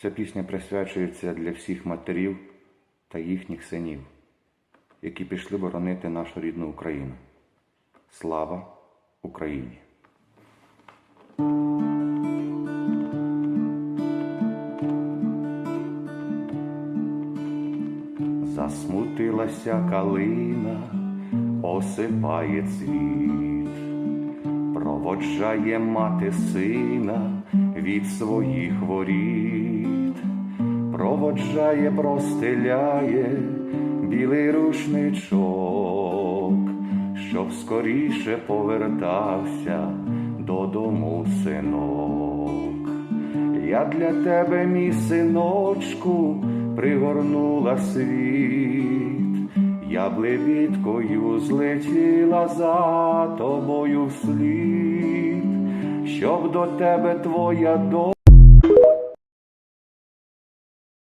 Ця пісня присвячується для всіх матерів та їхніх синів, які пішли боронити нашу рідну Україну. Слава Україні! Засмутилася калина, осипає цвіт, проводжає мати сина від своїх воріт, проводжає, простеляє білий рушничок, щоб скоріше повертався додому синок. Я для тебе, мій синочку, пригорнула світ, я блевіткою злетіла за тобою вслід, щоб до тебе твоя доля.